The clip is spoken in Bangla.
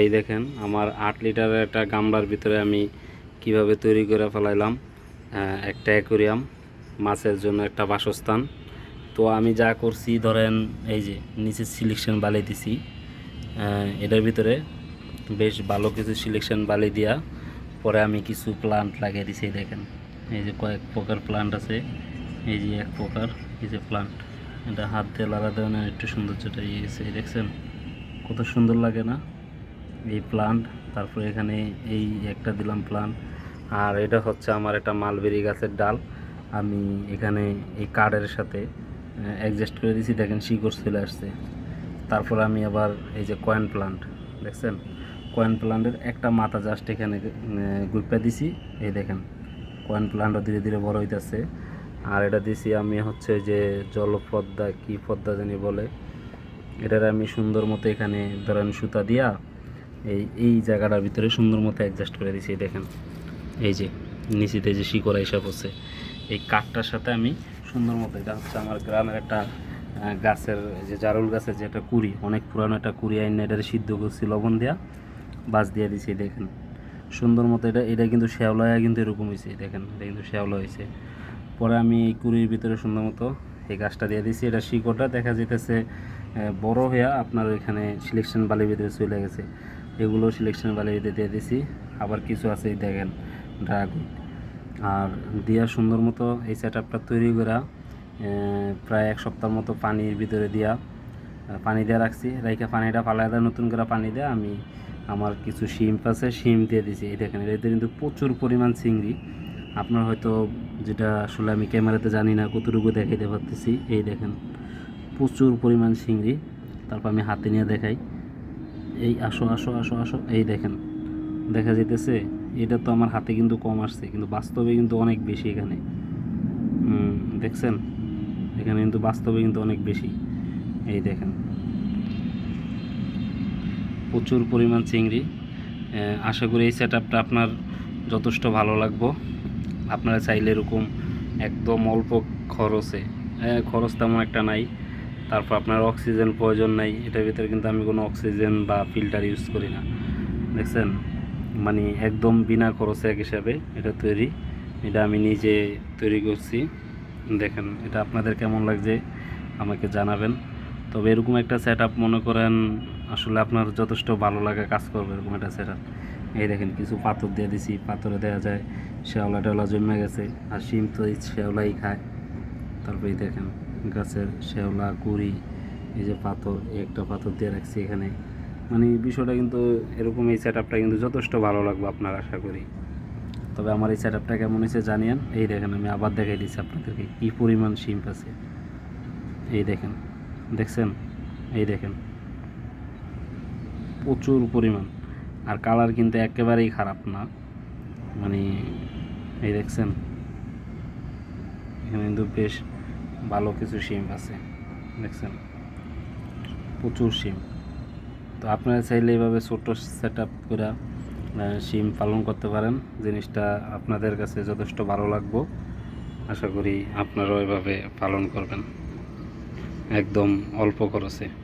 এই দেখেন, আমার আট লিটারের একটা গামলার ভিতরে আমি কীভাবে তৈরি করে ফেলাইলাম একটা অ্যাকোরিয়াম, মাছের জন্য একটা বাসস্থান। তো আমি যা করছি, ধরেন এই যে নিচে সিলেকশন বালি দিছি এটার ভিতরে বেশ ভালো কিছু সিলেকশন বালি দিয়া পরে আমি কিছু প্লান্ট লাগিয়ে দিছি দেখেন। এই যে কয়েক প্রকার প্লান্ট আছে, এই যে এক প্রকার, এই যে প্লান্ট এটা হাত দিয়ে লাগা দেওয়া একটু সৌন্দর্যটা ইয়ে গেছে দেখছেন, কত সুন্দর লাগে না? এই প্লান্ট তারপরে এখানে এই একটা দিলাম প্লান্ট আর এটা হচ্ছে আমার একটা মালবেরি গাছের ডাল। আমি এখানে এই কার্ডের সাথে অ্যাডজাস্ট করে দিয়েছি দেখেন শিকড় চলে আসছে। তারপর আমি আবার এই যে কয়েন প্লান্ট দেখছেন? কয়েন প্লান্টের একটা মাথা জাস্ট এখানে গুপ্পা দিছি। এই দেখেন কয়েন প্লান্টও ধীরে ধীরে বড় হইতেছে। আর এটা দিছি আমি হচ্ছে যে জলপদ্মা, কি পদ্মা জানি বলে। এটার আমি সুন্দর মতো এখানে ধরেন সুতা দিয়া এই এই জায়গাটার ভিতরে সুন্দর মতো অ্যাডজাস্ট করে দিছি দেখেন। এই যে, নিচিতে যে শিকড় হিসাব হচ্ছে এই কাঠটার সাথে আমি সুন্দর মতো, এটা হচ্ছে আমার গ্রামের একটা গাছের যে জারুল গাছের যে একটা কুড়ি, অনেক পুরানো একটা কুড়ি আইন এটা সিদ্ধ করছি, লবণ দেওয়া বাস দিয়ে দিছি দেখেন। সুন্দর মতো এটা এটা কিন্তু শ্যাওলায়া কিন্তু এরকম হয়েছে দেখেন, এটা কিন্তু শ্যাওলা হয়েছে পরে আমি এই কুড়ির ভিতরে সুন্দর মতো এই গাছটা দিয়ে দিছি, এটা শিকড়টা দেখা যেতেছে বড় হইয়া আপনার ওইখানে সিলেকশন বালির ভিতরে চলে গেছে। এগুলো সিলেকশন ভিতরে দিয়ে দিছি। আবার কিছু আছে এই দেখেন ড্রাগন আর দিয়া সুন্দর মতো এই সেট আপটা তৈরি করা প্রায় এক সপ্তাহ মতো পানির ভিতরে দিয়া পানি দিয়ে রাখছি। রাইখা পানিটা ফালাই দেয় নতুন করে পানি দেয় আমি আমার কিছু শিম আছে, শিম দিয়ে দিছি। এই দেখেন এতে কিন্তু প্রচুর পরিমাণ চিংড়ি। আপনার হয়তো যেটা আসলে আমি ক্যামেরাতে জানি না, কতটুকু দেখাইতে পারতেছি। এই দেখেন, প্রচুর পরিমাণ চিংড়ি। তারপর আমি হাতে নিয়ে দেখাই। এই আসো আসো আসো আসো। এই দেখেন, দেখা যেতেছে এটা তো আমার হাতে কিন্তু কম আসছে, কিন্তু বাস্তবে কিন্তু অনেক বেশি এখানে। দেখছেন? এখানে কিন্তু বাস্তবে কিন্তু অনেক বেশি। এই দেখেন। প্রচুর পরিমাণ চিংড়ি। আশা করি এই সেট আপনার যথেষ্ট ভালো লাগবো। আপনারা চাইলে এরকম একদম অল্প খরচে খরচ তেমন একটা নাই। তারপর আপনার অক্সিজেন প্রয়োজন নাই, এটার ভিতরে কিন্তু আমি কোনো অক্সিজেন বা ফিল্টার ইউজ করি না। দেখছেন? মানে একদম বিনা খরচে এক হিসাবে এটা তৈরি। এটা আমি নিজে তৈরি করছি। দেখেন, এটা আপনাদের কেমন লাগছে আমাকে জানাবেন। তবে এরকম একটা সেট মনে করেন, আসলে আপনার যথেষ্ট ভালো লাগা কাজ করবে এরকম একটা সেট এই দেখেন, কিছু পাথর দিয়ে দিছি, পাথরে দেওয়া যায়, শেওলা টেওলা জমে গেছে, আর শিম তো এই শেওলাই খায়। তারপরে এই দেখেন। গাছের শেওলা, কুড়ি, এই যে পাথর একটা পাথর দিয়ে রাখছি এখানে। মানে বিষয়টা কিন্তু এরকম এই সেট কিন্তু যথেষ্ট ভালো লাগবে আপনার আশা করি। তবে আমার এই সেট আপটা কেমন হয়েছে জানিয়েন। এই দেখেন, আমি আবার দেখাই দিচ্ছি আপনাদেরকে কী পরিমাণ শিম্প আছে। এই দেখেন, দেখছেন? এই দেখেন, প্রচুর পরিমাণ। আর কালার কিন্তু একেবারেই খারাপ না। মানে এই দেখছেন? এখানে কিন্তু বেশ ভালো কিছু সিম আছে। দেখছেন? প্রচুর সিম তো আপনারা চাইলে এইভাবে ছোট সেট আপ করে সিম পালন করতে পারেন। জিনিসটা আপনাদের কাছে যথেষ্ট ভালো লাগবো। আশা করি আপনারাও এভাবে পালন করবেন। একদম অল্প খরচে।